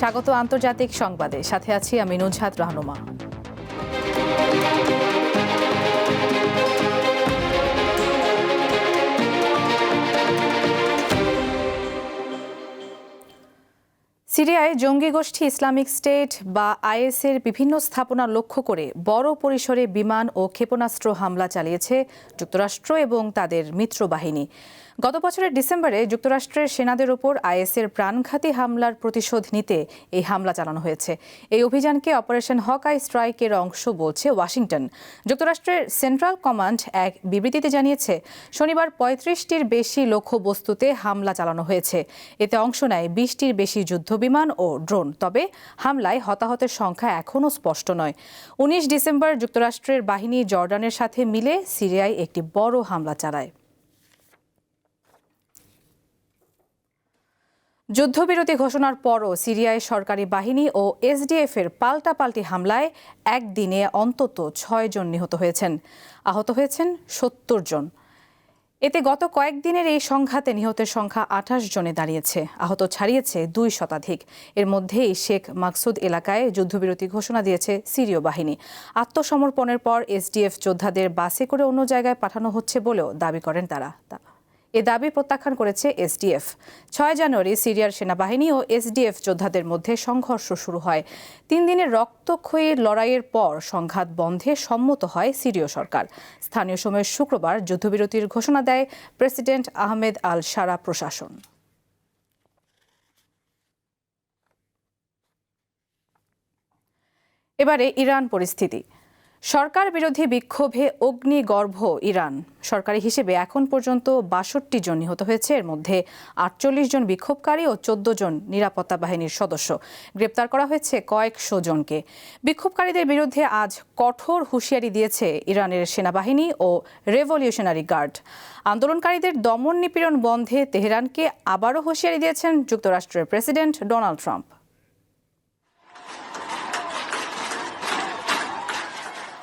স্বাগত আন্তর্জাতিক সংবাদে। সাথে আছি আমি নুজহাত রাহনুমা। সিরিয়ায় জঙ্গি গোষ্ঠী ইসলামিক স্টেট বা আইএসের বিভিন্ন স্থাপনা লক্ষ্য করে বড় পরিসরে বিমান ও ক্ষেপণাস্ত্র হামলা চালিয়েছে যুক্তরাষ্ট্র এবং তাদের মিত্র বাহিনী গত বছরের ডিসেম্বরে যুক্তরাষ্ট্রের সেনাদের ওপর আইএসের প্রাণঘাতী হামলার প্রতিশোধ নিতে এই হামলা চালানো হয়েছে। এই অভিযানকে অপারেশন হকাই স্ট্রাইকের অংশ বলছে ওয়াশিংটন। যুক্তরাষ্ট্রের সেন্ট্রাল কমান্ড এক বিবৃতিতে জানিয়েছে, শনিবার পঁয়ত্রিশটির বেশি লক্ষ্যবস্তুতে হামলা চালানো হয়েছে। এতে অংশ নেয় বিশটির বেশি যুদ্ধবিমান ও ড্রোন, তবে হামলায় হতাহতের সংখ্যা এখনও স্পষ্ট নয়। উনিশ ডিসেম্বর যুক্তরাষ্ট্রের বাহিনী জর্ডানের সাথে মিলে সিরিয়ায় একটি বড় হামলা চালায়। যুদ্ধবিরতি ঘোষণার পরও সিরিয়ায় সরকারি বাহিনী ও এসডিএফ এর পাল্টাপাল্টি হামলায় একদিনে অন্তত ছয় জন নিহত হয়েছেন। আহত হয়েছেন সত্তর জন। এতে গত কয়েকদিনের এই সংঘাতে নিহতের সংখ্যা আঠাশ জনে দাঁড়িয়েছে। আহত ছাড়িয়েছে দুই শতাধিক। এর মধ্যেই শেখ মাকসুদ এলাকায় যুদ্ধবিরতি ঘোষণা দিয়েছে সিরীয় বাহিনী। আত্মসমর্পণের পর এসডিএফ যোদ্ধাদের বাসে করে অন্য জায়গায় পাঠানো হচ্ছে বলেও দাবি করেন তারা। এ দাবি প্রত্যাখ্যান করেছে এসডিএফ। ছয় জানুয়ারি সিরিয়ার সেনাবাহিনী ও এসডিএফ যোদ্ধাদের মধ্যে সংঘর্ষ শুরু হয়। তিন দিনের রক্তক্ষয়ী লড়াইয়ের পর সংঘাত বন্ধে সম্মত হয় সিরীয় সরকার। স্থানীয় সময় শুক্রবার যুদ্ধবিরতির ঘোষণা দেয় প্রেসিডেন্ট আহমেদ আল সারা প্রশাসন। এবারে ইরান পরিস্থিতি। সরকার বিরোধী বিক্ষোভে অগ্নিগর্ভ ইরান। সরকারি হিসেবে এখন পর্যন্ত বাষট্টি জন নিহত হয়েছে। এর মধ্যে আটচল্লিশ জন বিক্ষোভকারী ও চোদ্দ জন নিরাপত্তা বাহিনীর সদস্য। গ্রেপ্তার করা হয়েছে কয়েকশো জনকে। বিক্ষোভকারীদের বিরুদ্ধে আজ কঠোর হুঁশিয়ারি দিয়েছে ইরানের সেনাবাহিনী ও রেভলিউশনারি গার্ড। আন্দোলনকারীদের দমন নিপীড়ন বন্ধে তেহরানকে আবারও হুঁশিয়ারি দিয়েছেন যুক্তরাষ্ট্রের প্রেসিডেন্ট ডোনাল্ড ট্রাম্প।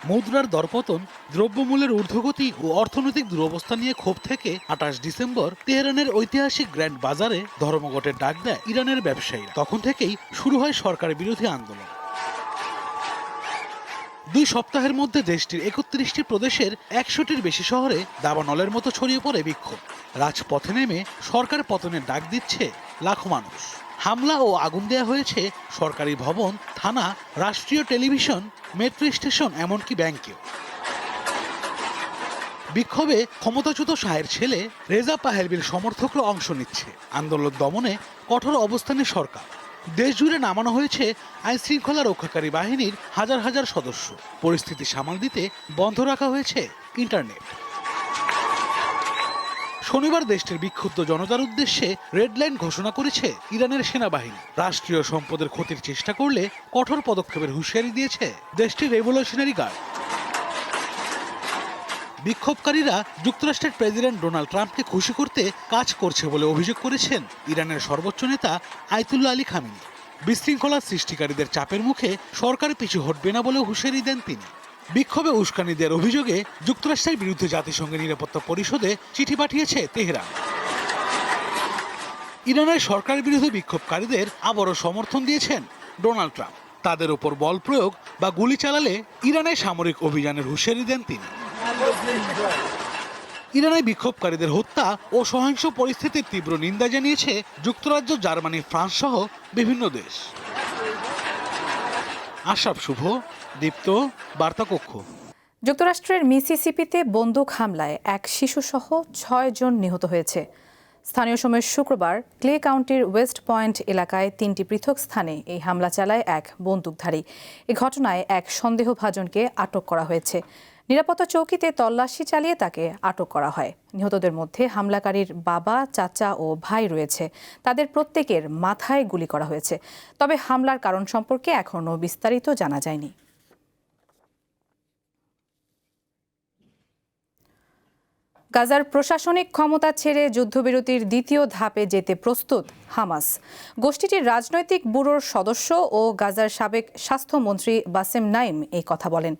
মুদ্রার দরপতন, দ্রব্যমূল্যের ঊর্ধ্বগতি ও অর্থনৈতিক দুরবস্থা নিয়ে ক্ষোভ থেকে আঠাশ ডিসেম্বর তেহরানের ঐতিহাসিক গ্র্যান্ড বাজারে ধর্মঘটের ডাক দেয় ইরানের ব্যবসায়ীরা। তখন থেকেই শুরু হয় সরকার বিরোধী আন্দোলন। দুই সপ্তাহের মধ্যে দেশটির একত্রিশটি প্রদেশের একশোটির বেশি শহরে দাবানলের মতো ছড়িয়ে পড়ে বিক্ষোভ। রাজপথে নেমে সরকার পতনের ডাক দিচ্ছে লাখো মানুষ। হামলা ও আগুন দেওয়া হয়েছে সরকারি ভবন, থানা, রাষ্ট্রীয় টেলিভিশন, মেট্রো স্টেশন, এমনকি ব্যাংকেও। বিক্ষোভে ক্ষমতাচ্যুত শাহের ছেলে রেজা পাহেলবির সমর্থকরা অংশ নিচ্ছে। আন্দোলন দমনে কঠোর অবস্থানে সরকার। দেশ জুড়ে নামানো হয়েছে আইন শৃঙ্খলা রক্ষাকারী বাহিনীর হাজার হাজার সদস্য। পরিস্থিতি সামাল দিতে বন্ধ রাখা হয়েছে ইন্টারনেট। শনিবার দেশটির বিক্ষুব্ধ জনতার উদ্দেশ্যে রেড লাইন ঘোষণা করেছে ইরানের সেনাবাহিনী। রাষ্ট্রীয় সম্পদের ক্ষতির চেষ্টা করলে কঠোর পদক্ষেপের হুঁশিয়ারি দিয়েছে দেশটির রেভলিউশনারি গার্ড। বিক্ষোভকারীরা যুক্তরাষ্ট্রের প্রেসিডেন্ট ডোনাল্ড ট্রাম্পকে খুশি করতে কাজ করছে বলে অভিযোগ করেছেন ইরানের সর্বোচ্চ নেতা আয়তুল্লাহ আলী খামিনি। বিশৃঙ্খলা সৃষ্টিকারীদের চাপের মুখে সরকার পিছু হটবে না বলে হুঁশিয়ারি দেন তিনি। বিক্ষোভে উস্কানি দেওয়ার অভিযোগে যুক্তরাষ্ট্রের বিরুদ্ধে জাতিসংঘের নিরাপত্তা পরিষদে চিঠি পাঠিয়েছে তেহরান। ইরানের সরকার বিরোধী বিক্ষোভকারীদের আবারও সমর্থন দিয়েছেন ডোনাল্ড ট্রাম্প। তাদের উপর বল প্রয়োগ বা গুলি চালালে ইরানের সামরিক অভিযানের হুঁশিয়ারি দেন তিনি। ইরানে বিক্ষোভকারীদের হত্যা ও সহিংস পরিস্থিতির তীব্র নিন্দা জানিয়েছে যুক্তরাজ্য, জার্মানি, ফ্রান্স সহ বিভিন্ন দেশ। আশরাফ শুভ দীপ্ত বার্তা কক্ষ যুক্তরাষ্ট্রের মিসিসিপিতে বন্দুক হামলায় এক শিশুসহ ছয় জন নিহত হয়েছে। স্থানীয় সময় শুক্রবার ক্লে কাউন্টির ওয়েস্ট পয়েন্ট এলাকায় তিনটি পৃথক স্থানে এই হামলা চালায় এক বন্দুকধারী। এ ঘটনায় এক সন্দেহভাজনকে আটক করা হয়েছে। নিরাপত্তা চৌকিতে তল্লাশি চালিয়ে তাকে আটক করা হয়। নিহতদের মধ্যে হামলাকারীর বাবা, চাচা ও ভাই রয়েছে। তাদের প্রত্যেকের মাথায় গুলি করা হয়েছে। তবে হামলার কারণ সম্পর্কে এখনও বিস্তারিত জানা যায়নি। গাজার প্রশাসনিক ক্ষমতা ছেড়ে যুদ্ধবিরতির দ্বিতীয় ধাপে যেতে প্রস্তুত হামাস। গোষ্ঠীটির রাজনৈতিক ব্যুরোর সদস্য ও গাজার সাবেক স্বাস্থ্যমন্ত্রী বাসেম নাইম এই কথা বলেন।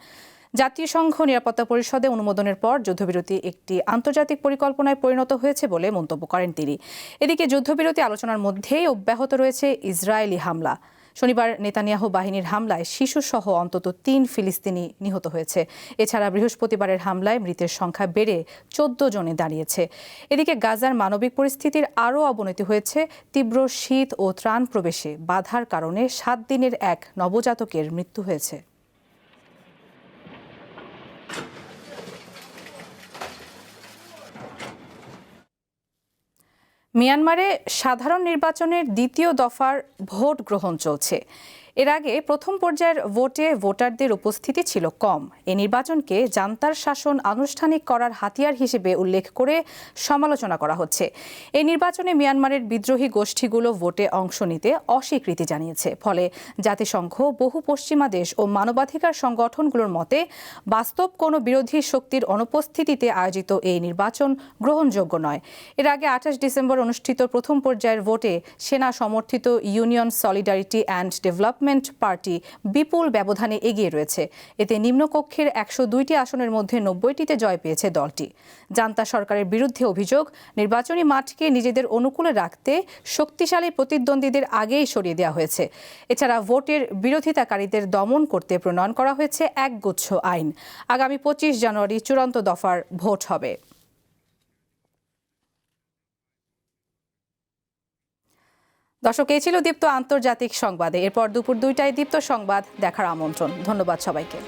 জাতীয় সংঘ নিরাপত্তা পরিষদে অনুমোদনের পর যুদ্ধবিরতি একটি আন্তর্জাতিক পরিকল্পনায় পরিণত হয়েছে বলে মন্তব্য করেন তিনি। এদিকে যুদ্ধবিরতি আলোচনার মধ্যেই অব্যাহত রয়েছে ইসরায়েলি হামলা। শনিবার নেতানিয়াহ বাহিনীর হামলায় শিশুসহ অন্তত তিন ফিলিস্তিনি নিহত হয়েছে। এছাড়া বৃহস্পতিবারের হামলায় মৃতের সংখ্যা বেড়ে চোদ্দ জনে দাঁড়িয়েছে। এদিকে গাজার মানবিক পরিস্থিতির আরও অবনতি হয়েছে। তীব্র শীত ও ত্রাণ প্রবেশে বাধার কারণে সাত দিনের এক নবজাতকের মৃত্যু হয়েছে। মিয়ানমারে সাধারণ নির্বাচনের দ্বিতীয় দফার ভোট গ্রহণ চলছে। এর আগে প্রথম পর্যায়ের ভোটে ভোটারদের উপস্থিতি ছিল কম। এ নির্বাচনকে জান্তার শাসন আনুষ্ঠানিক করার হাতিয়ার হিসেবে উল্লেখ করে সমালোচনা করা হচ্ছে। এই নির্বাচনে মিয়ানমারের বিদ্রোহী গোষ্ঠীগুলো ভোটে অংশ নিতে অস্বীকৃতি জানিয়েছে। ফলে জাতিসংঘ, বহু পশ্চিমা দেশ ও মানবাধিকার সংগঠনগুলোর মতে, বাস্তব কোনো বিরোধী শক্তির অনুপস্থিতিতে আয়োজিত এই নির্বাচন গ্রহণযোগ্য নয়। এর আগে আঠাশ ডিসেম্বর অনুষ্ঠিত প্রথম পর্যায়ের ভোটে সেনা সমর্থিত union solidarity and development party বিপুল ব্যবধানে এগিয়ে রয়েছে। এতে নিম্নকক্ষের একশো দুইটি আসনের মধ্যে নব্বইটিতে জয় পেয়েছে দলটি। জান্তা সরকারের বিরুদ্ধে অভিযোগ, নির্বাচনী মাঠকে নিজেদের অনুকূলে রাখতে শক্তিশালী প্রতিদ্বন্দ্বীদের আগেই সরিয়ে দেওয়া হয়েছে। এছাড়া ভোটের বিরোধিতাকারীদের দমন করতে প্রণয়ন করা হয়েছে একগুচ্ছ আইন। আগামী পঁচিশ জানুয়ারি চূড়ান্ত দফার ভোট হবে। দর্শক, এই ছিল দীপ্ত আন্তর্জাতিক সংবাদে। এরপর দুপুর দুইটায় দীপ্ত সংবাদ দেখার আমন্ত্রণ। ধন্যবাদ সবাইকে।